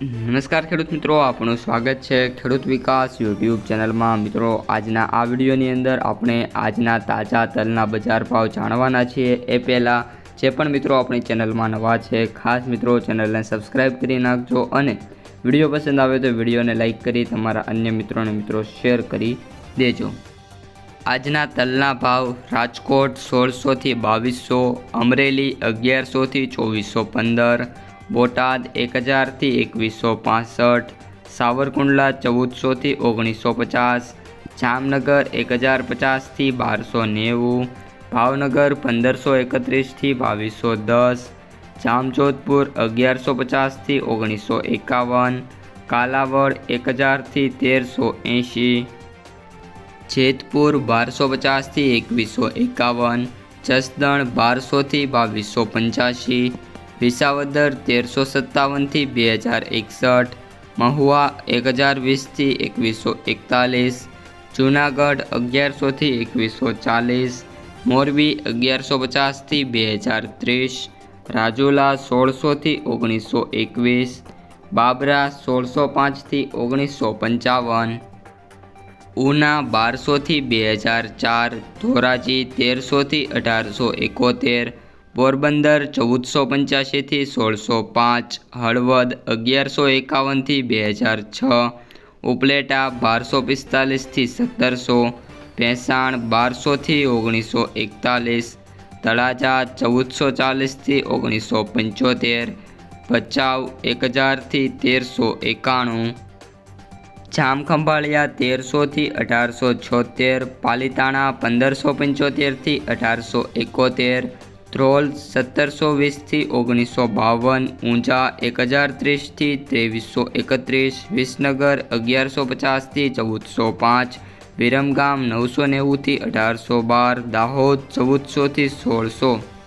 નમસ્કાર ખેડૂત મિત્રો આપણું સ્વાગત છે ખેડૂત વિકાસ યુટ્યુબ ચેનલમાં. મિત્રો, આજના આ વિડીયોની અંદર આપણે આજના તાજા તલના બજાર ભાવ જાણવાના છીએ. એ પહેલાં જે પણ મિત્રો આપણી ચેનલમાં નવા છે, ખાસ મિત્રો ચેનલને સબસ્ક્રાઈબ કરી નાખજો અને વીડિયો પસંદ આવે તો વિડીયોને લાઇક કરી તમારા અન્ય મિત્રોને મિત્રો શેર કરી દેજો. આજના તલના ભાવ રાજકોટ સોળસોથી બાવીસો, અમરેલી અગિયારસોથી ચોવીસો પંદર બોટાદ એક હજારથી એકવીસો પાસઠ, સાવરકુંડલા ચૌદસોથી ઓગણીસો પચાસ, જામનગર એક હજાર પચાસથી બારસો નેવું, ભાવનગર પંદરસો એકત્રીસથી બાવીસો દસ, જામજોધપુર અગિયારસો પચાસથી ઓગણીસો એકાવન, કાલાવડ એક હજારથી તેરસો એંશી, જેતપુર બારસો પચાસથી એકવીસો એકાવન, જસદણ બારસોથી બાવીસો પંચ્યાસી વિસાવદર તેરસો સત્તાવનથી બે હજાર એકસઠ, મહુવા એક હજાર વીસથી એકવીસો એકતાલીસ, જૂનાગઢ અગિયારસોથી એકવીસો ચાલીસ, મોરબી અગિયારસો પચાસથી બે હજાર ત્રીસ, રાજુલા સોળસોથી ઓગણીસો એકવીસ, બાબરા સોળસો પાંચથી ઓગણીસો પંચાવન, ઉના બારસોથી બે હજાર ચાર, ધોરાજી તેરસોથી અઢારસો એકોતેર પોરબંદર ચૌદસો પંચ્યાસીથી સોળસો પાંચ, હળવદ અગિયારસો એકાવનથી બે હજાર છ, ઉપલેટા બારસો પિસ્તાલીસથી સત્તરસો, ભેંસાણ બારસોથી ઓગણીસો એકતાલીસ, તળાજા ચૌદસો ચાલીસથી ઓગણીસો પંચોતેર, ભચાઉ એક હજારથી તેરસો એકાણું, જામખંભાળિયા તેરસોથી અઢારસો છોતેર, પાલીતાણા પંદરસો પંચોતેરથી અઢારસો એકોતેર ધ્રોલ સત્તરસો વીસથી ઓગણીસો બાવન, ઊંઝા એક હજાર ત્રીસથી ત્રેવીસો એકત્રીસ, વિસનગર અગિયારસો પચાસથી ચૌદસો પાંચ, વિરમગામ નવસો નેવુંથી અઢારસો બાર, દાહોદ ચૌદસોથી સોળસો.